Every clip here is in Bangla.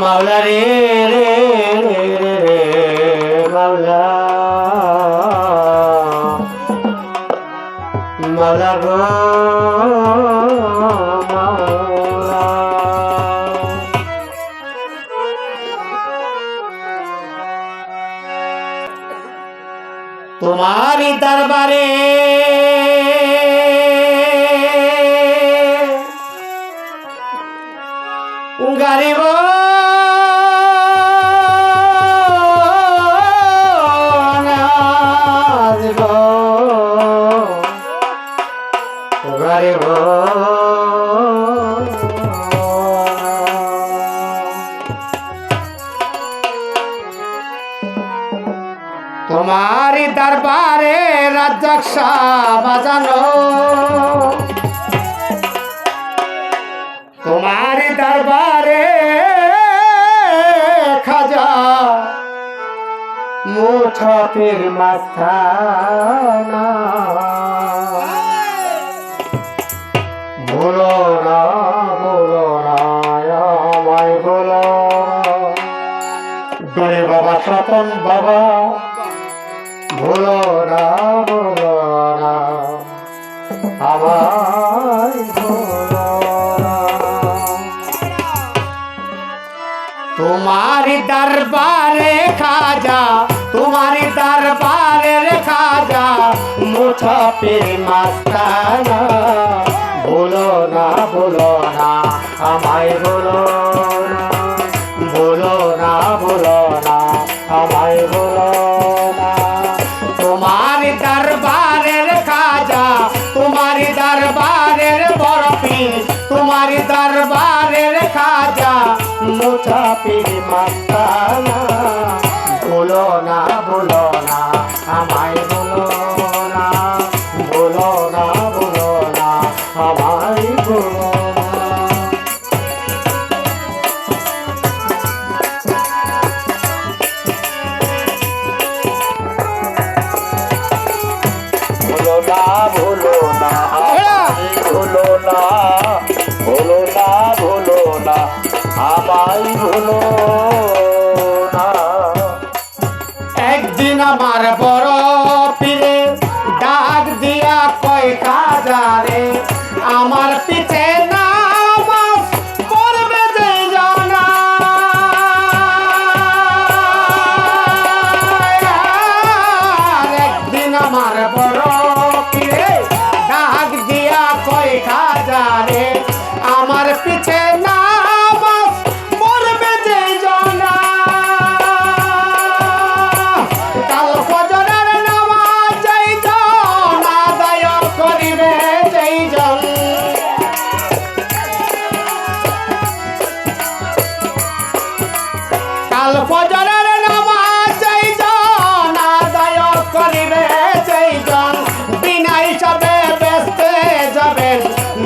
মাওলা রে রে রে রে রে মাওলা। তোমারই দরবারে গরিব গরিব তোমারই দরবারে রাজা বাজানো। মুছাফির মাস্তানা ভুলো না ভুলো না, আমায় ভুলো গরে বাবা স্বপন বাবা। ভুলো না, ভুলো আমায় ভুলো না। তোমারি দরবারে খাজা তোমারি দরবারে খাজা মুছাফির মাস্তানা। ভুলো না ভুলো না আমায় ভুলো। ভুলো না আমায় ভুলো না। একদিন আমার বড়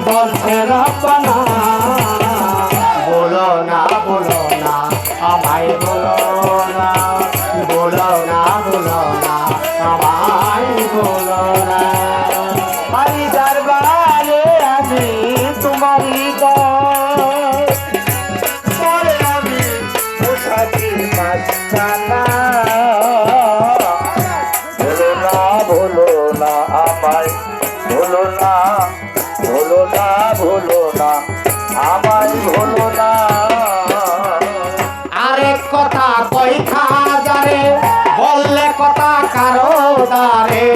বলছে রপনা বলো না বলো না, আমায় বলো না বলো না বলো না, আমায় বলো না। আমি দরবারে আমি তোমারই পরে আমি মুসাফির মাস্তানা ভুলো কথা কই খাজারে বললে কথা কারও দারে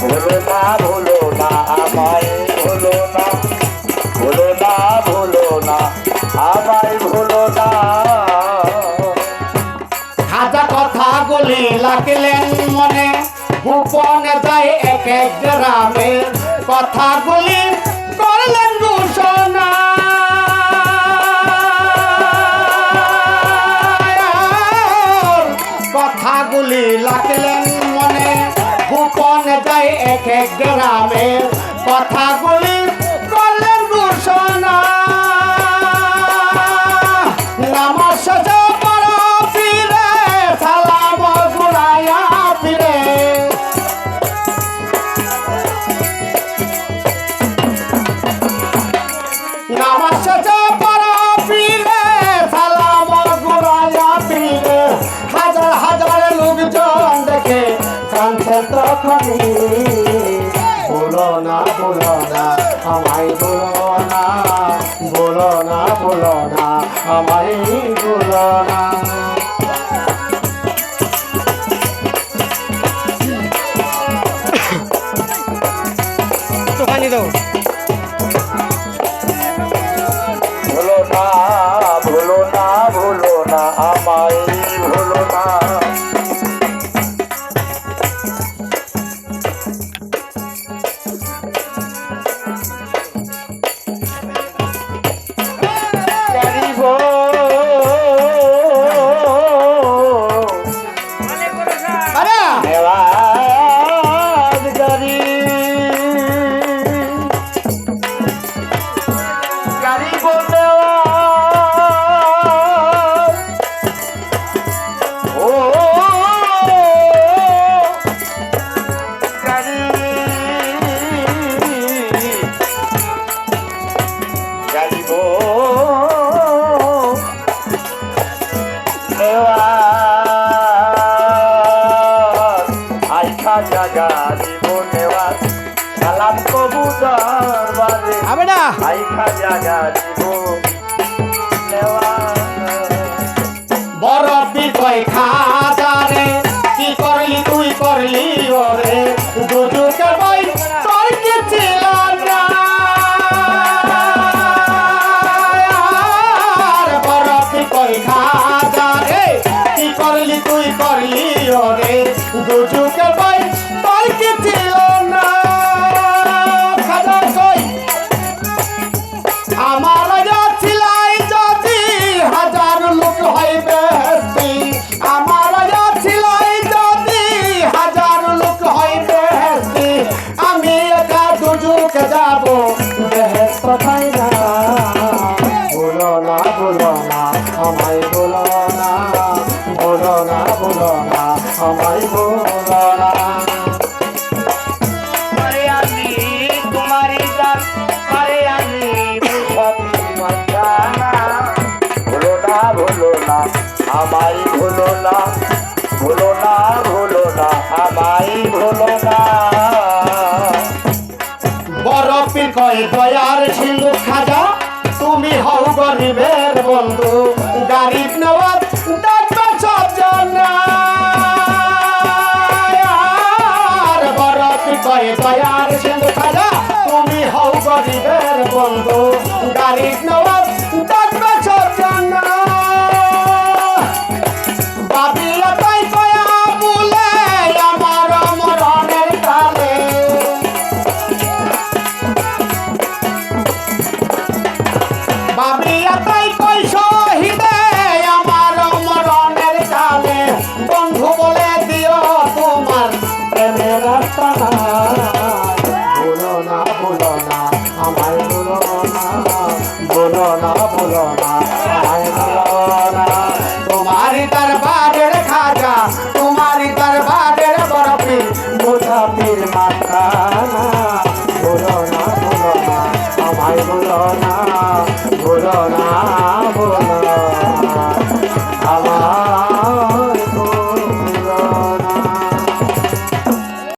ভুলো না ভুলো না আমায় ভুলো না ভুলো না ভুলো না আমায় ভুলো না খাজা কথা গুলি লাগলেন মনে গোপনে যায় এক এক গ্রামে কথাগুলি করলেন ঘোষণা। কথাগুলি লাগলেন যায় এক এক গ্রামের কথাগুলি না বলো না আমায় বলো না বলো না বলো না আমায় বলো না। সালাম কবুতর বাজে হবে না। আইখা জাগা দিব। নেওয়াজ বড় বিকয় খাজারে কি করলি তুই করলি ওরে? না আমায় বলো না আমি তোমারই দান আরে আমি ভুলো না ভুলো না আমায় ভুলো না ভুলো না ভুলো না আমায় ভুলো না বরফির কয় দয়ার সিন্ধু খাজা বন্ধু গরিব নওয়াজ